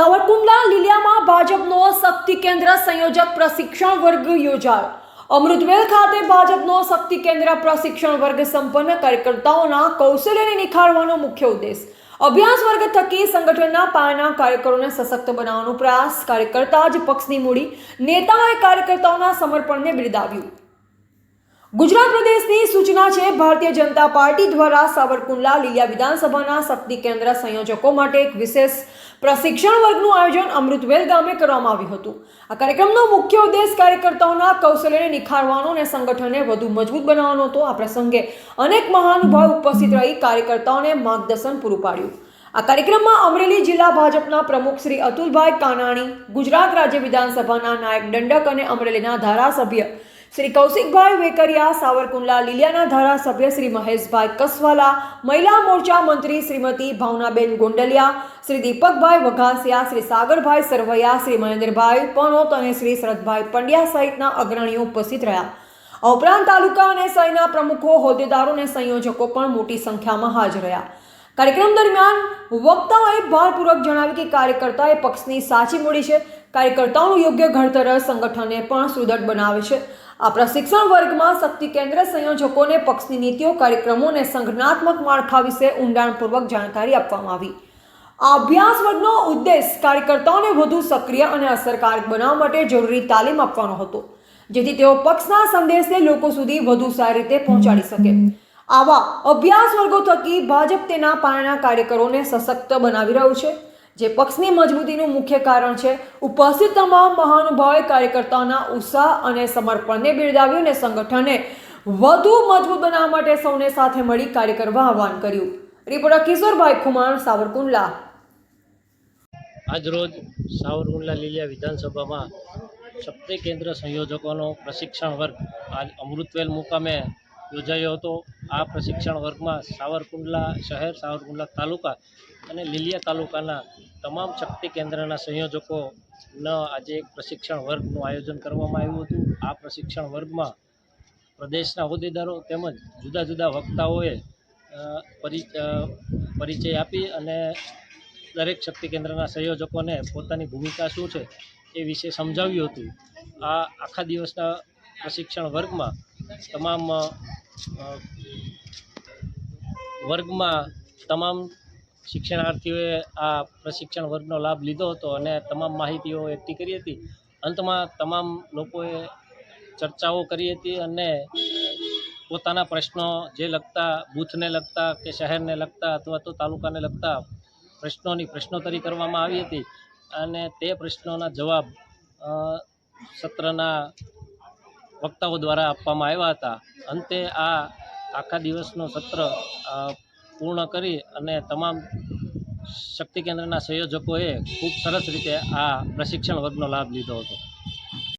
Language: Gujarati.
સાવરકુંડલા લીલિયામાં ભાજપનો શક્તિ કેન્દ્ર સંયોજક પ્રશિક્ષણ વર્ગ યોજાયો. અમૃતવેલ ખાતે ભાજપનો શક્તિ કેન્દ્ર પ્રશિક્ષણ વર્ગ સંપન્ન કાર્યકર્તાઓના કૌશલ્યને નિખારવાનો મુખ્ય ઉદ્દેશ. અભ્યાસ વર્ગ થકી સંગઠનના પાયાના કાર્યકરોને સશક્ત બનાવવાનો પ્રયાસ કાર્યકર્તા જ પક્ષની મૂડી, નેતાઓએ કાર્યકર્તાઓના સમર્પણને બિરદાવ્યું. ગુજરાત પ્રદેશની સૂચના છે, ભારતીય જનતા પાર્ટી દ્વારા સાવરકુંડલા લીલિયા વિધાનસભાના શક્તિ કેન્દ્ર સંયોજકો માટે એક વિશેષ પ્રશિક્ષણ વર્ગનું આયોજન અમૃતવેલ ગામે કરવામાં આવ્યું હતું. આ કાર્યક્રમનો મુખ્ય ઉદ્દેશ કાર્યકર્તાઓના કૌશલ્યને નિખારવાનો અને સંગઠનને વધુ મજબૂત બનાવવાનો હતો. આ પ્રસંગે અનેક મહાનુભાવ ઉપસ્થિત રહી કાર્યકર્તાઓને માર્ગદર્શન પૂરું પાડ્યું. આ કાર્યક્રમમાં અમરેલી જિલ્લા ભાજપના પ્રમુખ શ્રી અતુલભાઈ કાનાણી, ગુજરાત રાજ્ય વિધાનસભાના નાયક દંડક અને અમરેલીના ધારાસભ્ય શ્રી કૌશિકભાઈ વેકરિયા, સાવરકુંડલા લીલિયાના ધારાસભ્ય શ્રી મહેશભાઈ કસવાલા, મહિલા મોરચા મંત્રી શ્રીમતી ભાવનાબેન ગોંડલિયા, શ્રી દીપકભાઈ વઘાસિયા, શ્રી સાગરભાઈ સરવૈયા, શ્રી મહેન્દ્રભાઈ પનોત અને શ્રી શરદભાઈ પંડ્યા સહિતના અગ્રણીઓ ઉપસ્થિત રહ્યા. ઉપરાંત તાલુકા અને સહીના પ્રમુખો, હોદ્દેદારો અને સંયોજકો પણ મોટી સંખ્યામાં હાજર રહ્યા. કાર્યક્રમ દરમિયાન વક્તાઓએ ભારપૂર્વક જણાવ્યું કે કાર્યકર્તાએ પક્ષની સાચી મૂડી છે. કાર્યકર્તાઓનું યોગ્ય ઘડતર સંગઠનને પણ સુદૃઢ બનાવે છે. આ પ્રશિક્ષણ વર્ગમાં શક્તિ કેન્દ્ર સંયોજકોને પક્ષની નીતિઓ કાર્યક્રમો અને સંગઠનાત્મક માળખા વિશે ઊંડાણપૂર્વક જાણકારી આપવામાં આવી. આ અભ્યાસ વર્ગનો ઉદ્દેશ કાર્યકર્તાઓને વધુ સક્રિય અને અસરકારક બનાવવા માટે જરૂરી તાલીમ આપવાનો હતો, જેથી તેઓ પક્ષના સંદેશને લોકો સુધી વધુ સારી રીતે પહોંચાડી શકે. આવા અભ્યાસ વર્ગો થકી ભાજપ તેના પાયાના કાર્યકરોને સશક્ત બનાવી રહ્યું છે. જે પક્ષની મજબૂતીનું મુખ્ય કારણ છે, ઉપસ્થિત તમામ મહાનુભાવે કાર્યકર્તાઓના ઉત્સાહ અને સમર્પણને બિરદાવ્યું અને સંગઠને વધુ મજબૂત બનાવવા માટે સૌને સાથે મળી કાર્ય કરવા આહવાન કર્યું. રિપોર્ટર કિશોરભાઈ ખુમાણ, સાવરકુંડલા. આજરોજ સાવરકુંડલા લીલિયા વિધાનસભામાં શક્તિ કેન્દ્ર સંયોજકોનો પ્રશિક્ષણ વર્ગ આજ અમૃતવેલ મુકામે યોજાયો હતો. આ પ્રશિક્ષણ વર્ગમાં સાવરકુંડલા શહેર, સાવરકુંડલા તાલુકા અને લીલિયા તાલુકાના તમામ શક્તિ કેન્દ્રના સંયોજકોનો આજે એક પ્રશિક્ષણ વર્ગનું આયોજન કરવામાં આવ્યું હતું. આ પ્રશિક્ષણ વર્ગમાં પ્રદેશના હોદ્દેદારો તેમજ જુદા જુદા વક્તાઓએ પરિ પરિચય આપી અને દરેક શક્તિ કેન્દ્રના સંયોજકોને પોતાની ભૂમિકા શું છે એ વિશે સમજાવ્યું હતું. આ આખા દિવસના પ્રશિક્ષણ વર્ગમાં તમામ વર્ગમાં તમામ શિક્ષણાર્થીઓએ આ પ્રશિક્ષણ વર્ગનો લાભ લીધો હતો અને તમામ માહિતીઓ એકઠી કરી હતી. અંતમાં તમામ લોકોએ ચર્ચાઓ કરી હતી અને પોતાના પ્રશ્નો જે લગતા બૂથને લગતા કે શહેરને લગતા અથવા તો તાલુકાને લગતા પ્રશ્નોની પ્રશ્નોત્તરી કરવામાં આવી હતી. અને તે પ્રશ્નોના જવાબ સત્રના વક્તાઓ દ્વારા આપવામાં આવ્યા હતા. અંતે આ આખા દિવસનું સત્ર પૂર્ણ કરી અને તમામ શક્તિ કેન્દ્રના સંયોજકોએ ખૂબ સરસ રીતે આ પ્રશિક્ષણ વર્ગનો લાભ લીધો હતો.